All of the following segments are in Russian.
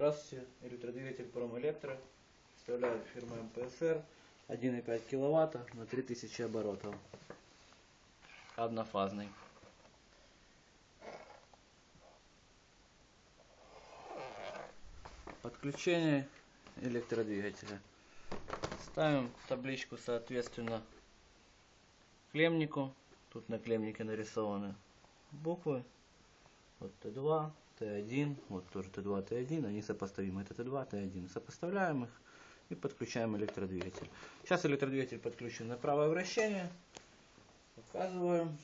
Здравствуйте, электродвигатель Промэлектро. Представляет фирма МПСР. 1,5 киловатта на 3000 оборотов. Однофазный. Подключение электродвигателя. Ставим табличку соответственно клемнику. Тут на клемнике нарисованы буквы. Вот Т2, Т1, вот тоже Т2, Т1, они сопоставимы. Это Т2, Т1. Сопоставляем их и подключаем электродвигатель. Сейчас электродвигатель подключен на правое вращение. Показываю.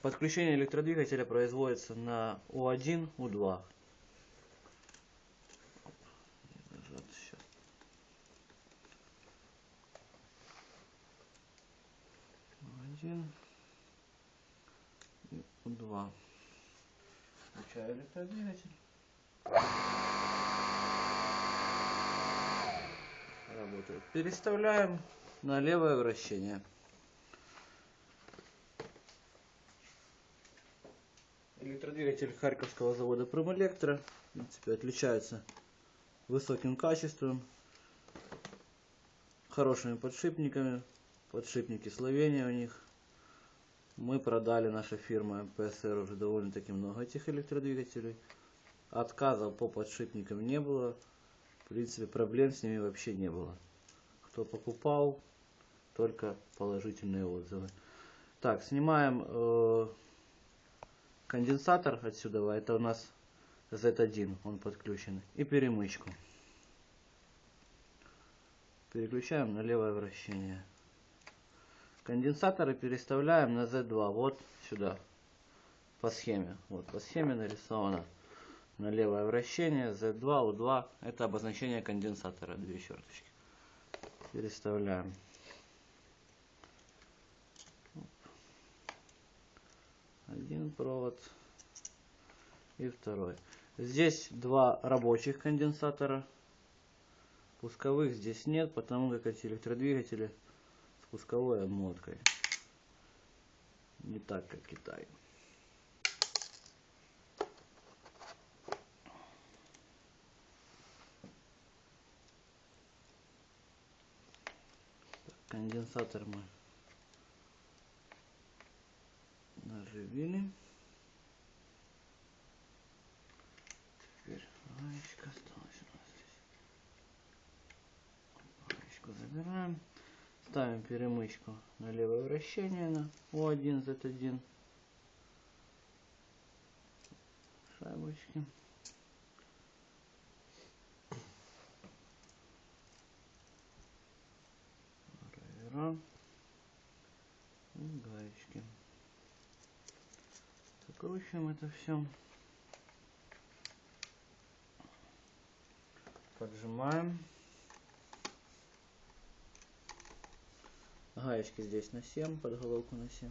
Подключение электродвигателя производится на У1, У2. Вот сейчас. У1 и У2. Включаю электродвигатель. Работает. Переставляем на левое вращение. Электродвигатель Харьковского завода Промэлектро в принципе, отличается высоким качеством, хорошими подшипниками, подшипники Словения у них. Мы продали, наша фирма МПСР, уже довольно-таки много этих электродвигателей. Отказов по подшипникам не было. В принципе, проблем с ними вообще не было. Кто покупал, только положительные отзывы. Так, снимаем э, конденсатор отсюда. Это у нас Z1, он подключен. И перемычку. Переключаем на левое вращение. Конденсаторы переставляем на Z2. Вот сюда. По схеме. Вот по схеме нарисовано на левое вращение Z2, U2. Это обозначение конденсатора. Две черточки. Переставляем. Один провод и второй. Здесь два рабочих конденсатора. Пусковых здесь нет, потому как эти электродвигатели с пусковой обмоткой. Не так, как Китай. конденсатор мы наживили. Теперь гаечка осталась у нас здесь. Гаечку забираем. Ставим перемычку на левое вращение на У1, Z1. Шайбочки. Драйвера. И гаечки. Закручиваем это все. Поджимаем. Гаечки здесь на 7, под головку на 7.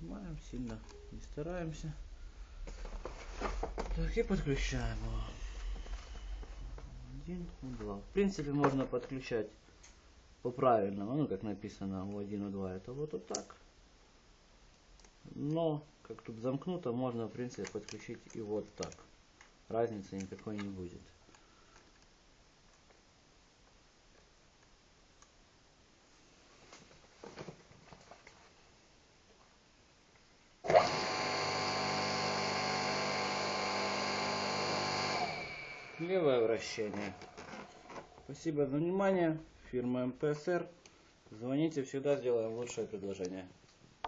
Нажимаем, сильно не стараемся. Так, и подключаем его. Один, два. В принципе, можно подключать по правильному, ну, как написано у 1, у 2, это вот, вот так. Но, как тут замкнуто, можно, в принципе, подключить и вот так. Разницы никакой не будет. Левое вращение. Спасибо за внимание. Фирма МПСР. Звоните, всегда сделаем лучшее предложение.